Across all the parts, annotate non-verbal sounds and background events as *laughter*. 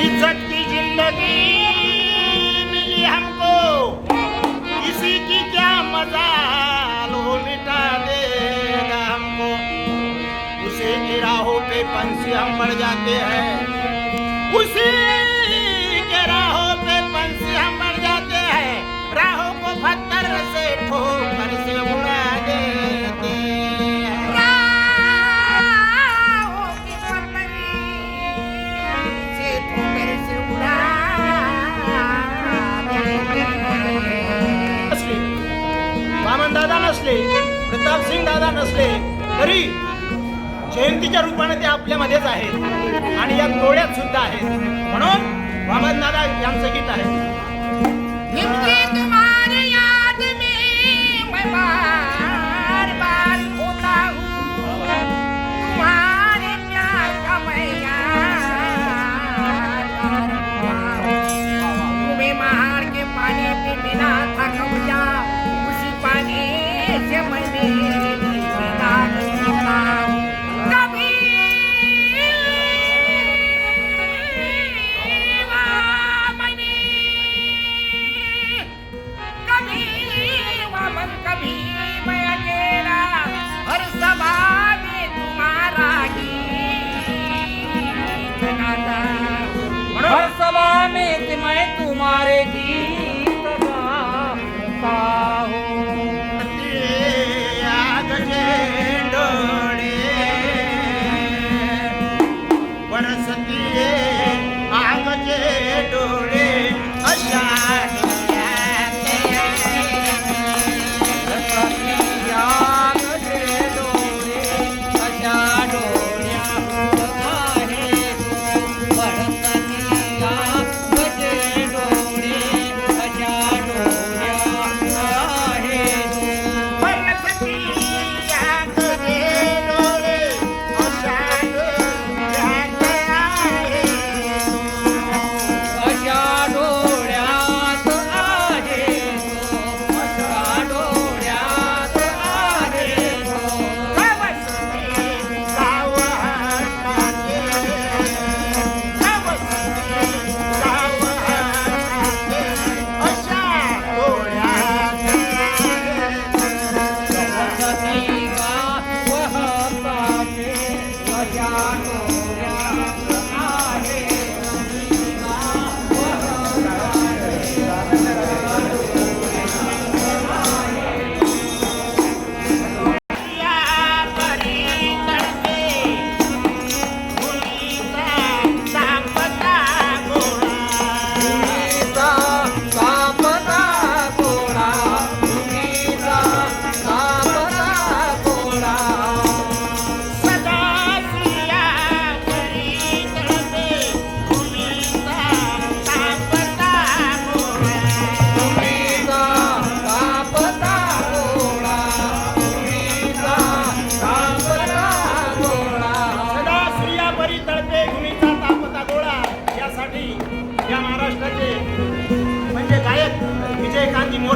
इज्जत की जिंदगी मिली हमको। किसी की क्या मजा हो मिटा देगा हमको। उसे की राहों पे पंछी हम बढ़ जाते हैं। उसी नसले प्रताप सिंग दादा नसले तरी जयंतीच्या रूपाने ते आपल्यामध्येच आहेत. आणि या डोळ्यात सुद्धा आहेत. म्हणून वामन दादा यांचं गीत आहे. é mesmo.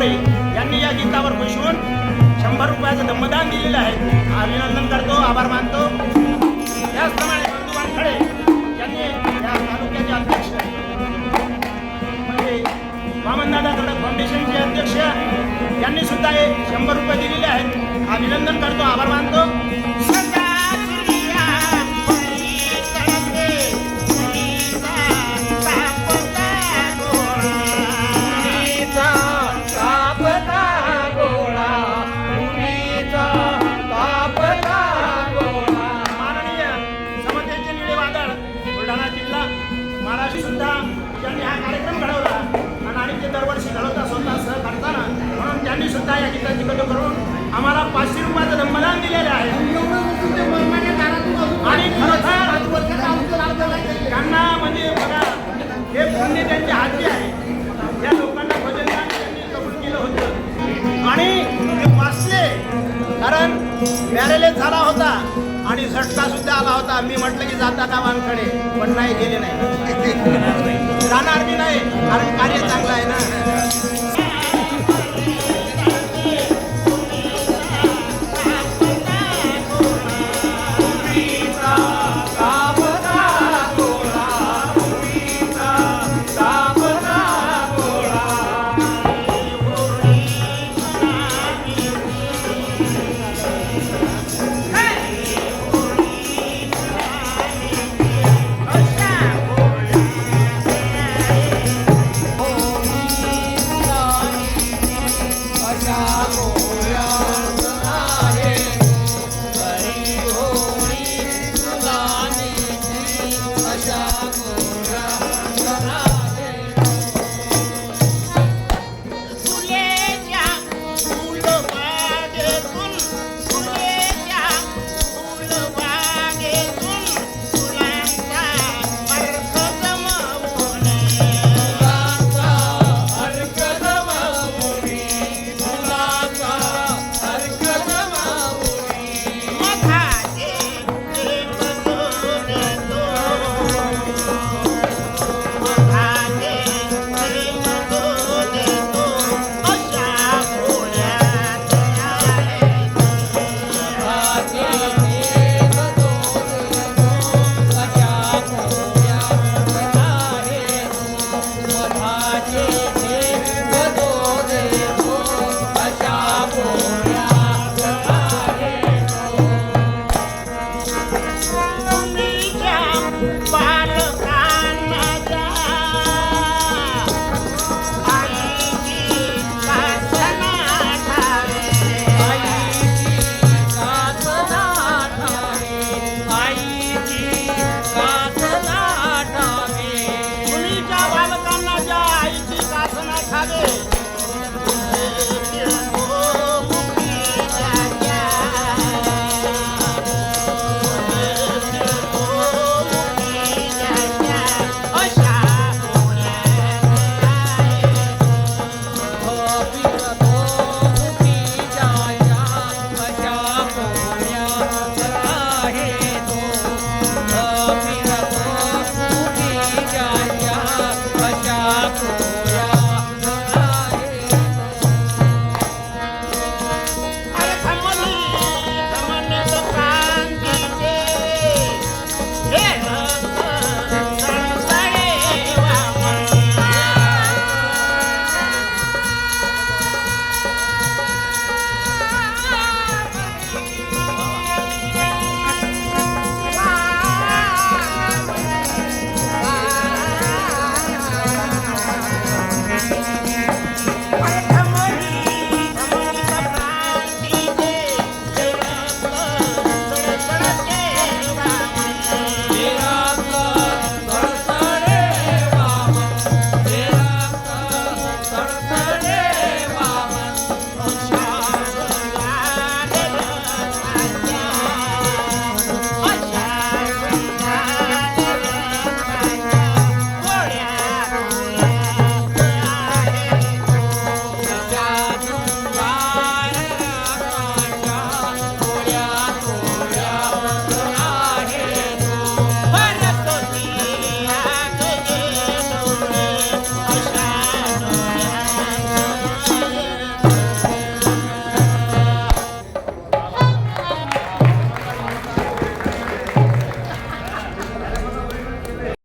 विजयकांती यांनी या गीतावर खुश शंभर रुपयाचं दमदान दिलेलं आहे. अभिनंदन करतो आभार मानतो. त्याचप्रमाणे बंधू वानखडे यांनी या तालुक्याचे अध्यक्ष म्हणजे वामनदादा कडक फाउंडेशनचे अध्यक्ष यांनी सुद्धा हे शंभर रुपये दिलेले आहेत. अभिनंदन करतो आभार मानतो. पॅरेलेस झाला होता आणि झटका सुद्धा आला होता. मी म्हटलं की जाता का वानकडे पण नाही गेले नाही. *laughs* जाणार बी नाही कारण कार्य चांगलं आहे ना. Doctor.